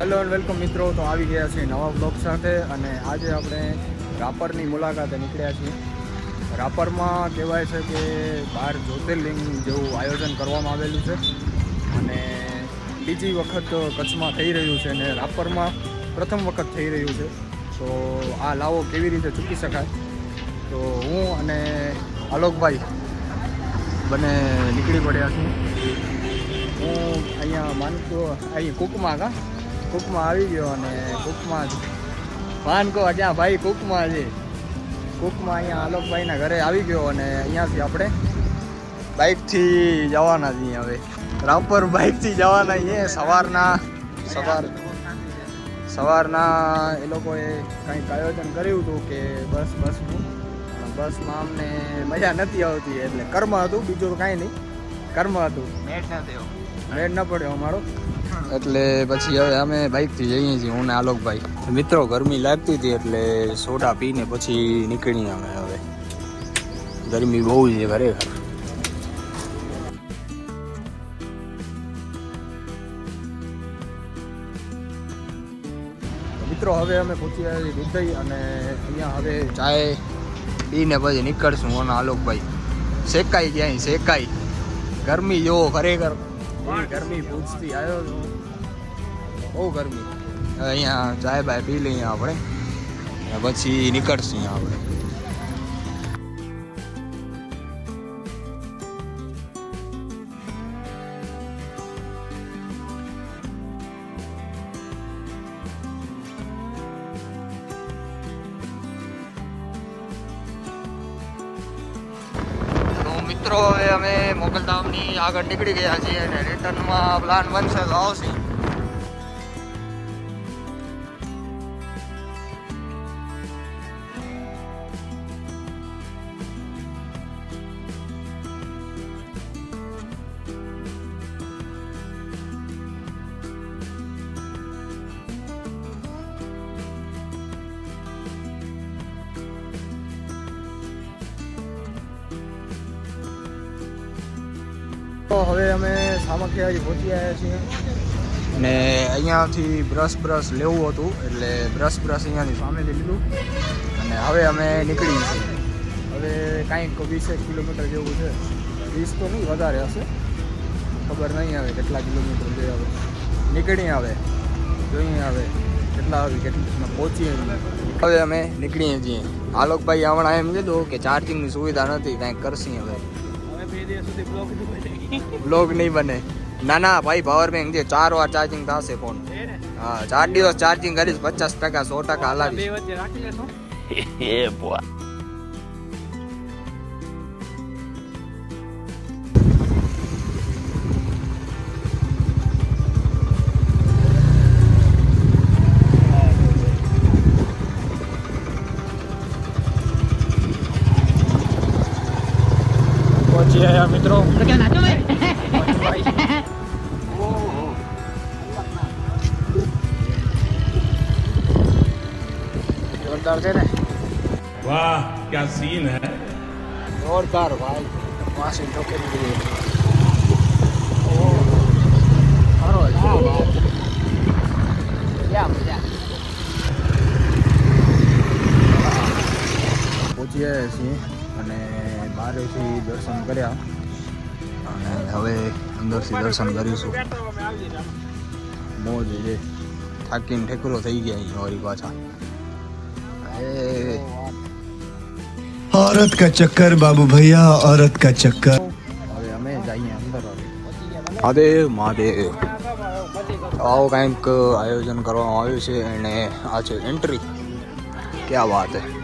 Hello and welcome મિત્રો, તો આવી ગયા છીએ નવા બ્લોગ સાથે અને આજે આપણે રાપરની મુલાકાતે નીકળ્યા છીએ. રાપરમાં કહેવાય છે કે બાર જ્યોતિર્લિંગ જેવું આયોજન કરવામાં આવેલું છે. અને બીજી વખત કચ્છમાં થઈ રહ્યું છે અને રાપરમાં પ્રથમ વખત થઈ રહ્યું છે. તો આ લાવો કેવી રીતે ચૂકી શકાય? તો હું અને આલોકભાઈ બંને નીકળી પડ્યા છું હું અહીંયા માનકો અહીં કૂકમાં કા? કૂકમાં આવી ગયો અને કૂકમાં જ. માનકો ક્યાં ભાઈ કૂકમાં છે. કૂકમાં અહીંયા આલોકભાઈના ઘરે આવી ગયો અને અહીંયાથી આપણે બાઇકથી જવાના છીએ હવે. રાપર બાઇકથી જવાના છીએ. સવારના સવાર સવારના એ લોકોએ કંઈક આયોજન કર્યું હતું કે બસ બસનું બસમાં અમને મજા નથી આવતી એટલે કર્મ હતું બીજું તો કાંઈ નહીં. કર્મ હતું. નેટ ના થયો મેળ ન પડ્યો અમારો. એટલે પછી હવે અમે બાઇકથી જઈએ છીએ હું ને આલોકભાઈ. મિત્રો ગરમી લાગતી હતી એટલે સોડા પીને પછી નીકળીએ અમે હવે. ગરમી બહુ છે ખરેખર. મિત્રો, હવે અમે ગયા છીએ દુધઈ અને અહીંયા હવે ચાય પીને પછી નીકળશું. અને આલોકભાઈ. શેકાઈ ગયા અહીં, શેકાઈ. ગરમી જો ખરેખર. ગરમી પૂછતી આવ્યો બહુ ગરમી. અહીંયા ચાય બાય પી લઈએ આપણે. પછી નીકળશું અહીંયા આપણે. મિત્રો હવે અમે મોગલધામની આગળ નીકળી ગયા છીએ અને રિટર્નમાં પ્લાન બનશે તો આવશે. તો હવે અમે સામખિયાજી પહોંચી આવ્યા છીએ. અને અહીંયાથી બ્રશ બ્રશ લેવું હતું, એટલે બ્રશ બ્રશ અહીંયાથી સામે લીધું. અને હવે અમે નીકળી છીએ. હવે કાંઈક વીસેક કિલોમીટર જેવું છે. વીસ તો નહીં, વધારે હશે. ખબર નહીં આવે કેટલા કિલોમીટર જે આવે. નીકળીએ આવે જોઈએ આવે કેટલા આવી, કેટલી પહોંચીએ હવે અમે નીકળીએ છીએ. આલોકભાઈ હમણાં એમ કીધું કે ચાર્જિંગની સુવિધા નથી, કાંઈક કરશે હવે. હવે બે દિવસ સુધી બ્લોક બ્લોગ નહીં બને. ના ના ભાઈ પાવર બેંક છે ચાર વાર ચાર્જિંગ થશે ફોન હા ચાર દિવસ ચાર્જિંગ કરીશ પચાસ ટકા સો ટકા બે હલાવીશ પહોંચી આવ્યા મિત્રો. જોરદાર છે ને? વાહ ક્યા સીન હે? જોરદાર ભાઈ. વાસી ઠોકી દીધી સારો દર્શન કર્યા અને હવે અંદરથી દર્શન કરીશું મોજ છે થાકીને ઠેકરો થઈ ગયા અહીં વળી પાછા એ औरत का चक्कर बाबू भैया औरत का चक्कर હવે અમે જઈએ અંદર હવે મહાદેવ મહાદેવ આવો કંઈક આયોજન કરવામાં આવ્યું છે અને આ છે એન્ટ્રી ક્યાં વાત હે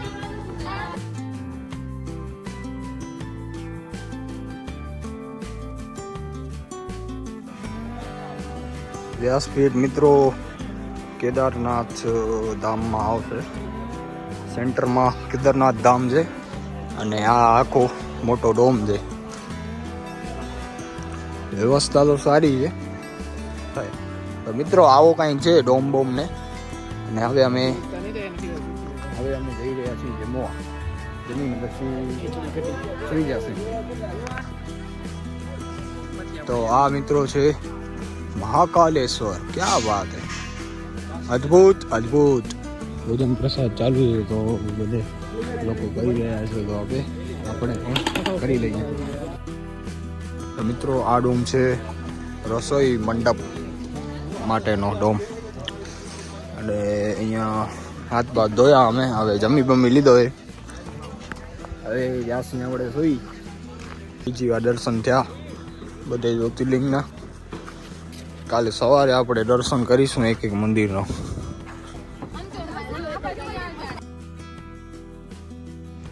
વ્યાસપીઠ મિત્રો કેદારનાથ ધામમાં આવશે. સેન્ટરમાં કેદારનાથ ધામ છે અને આ આખો મોટો ડોમ છે. વ્યવસ્થા તો સારી છે. તો મિત્રો આવો કાંઈ છે ડોમ બોમ ને અને હવે અમે હવે અમે જઈ રહ્યા છીએ જમવા જમીને પછી સુઈ જશે. તો આ મિત્રો છે મહાકાલેશ્વર. ક્યાં વાત હે? અદ્ભુત અદ્ભુત. ભોજન પ્રસાદ ચાલુ છે તો બધે લોકો કરી રહ્યા છે તો આપણે આપણે પણ કરી લઈએ. મિત્રો આ ડોમ છે રસોઈ મંડપ માટેનો ડોમ. અને અહીંયા હાથ બાથ ધોયા અમે. હવે જમી બમી લીધો એ. હવે જાસને આપણે સુઈ. બીજી વાર દર્શન થયા. બધે જ્યોતિર્લિંગના. કાલે સવારે આપણે દર્શન કરીશું એક એક મંદિરનો.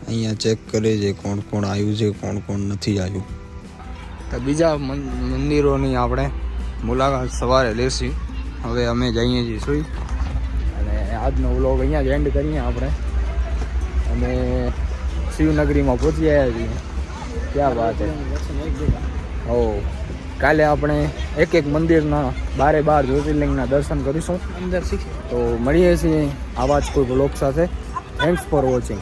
અહીંયા ચેક કરે છે કોણ કોણ આવ્યું છે, કોણ કોણ નથી આવ્યું. તો બીજા મંદિરોની આપણે મુલાકાત સવારે લેશી. હવે અમે જઈએ સુઈ. અને આજનો વ્લોગ અહીંયા જ એન્ડ કરીએ આપણે. અમે શિવનગરીમાં પહોંચી આવ્યા છીએ. ક્યાં વાત છે હો. કાલે આપણે એક એક મંદિરના બારે બાર જ્યોતિર્લિંગના દર્શન કરીશું. અંદર તો મળીએ છીએ આવા જ કોઈ બ્લોગ સાથે. Thanks for watching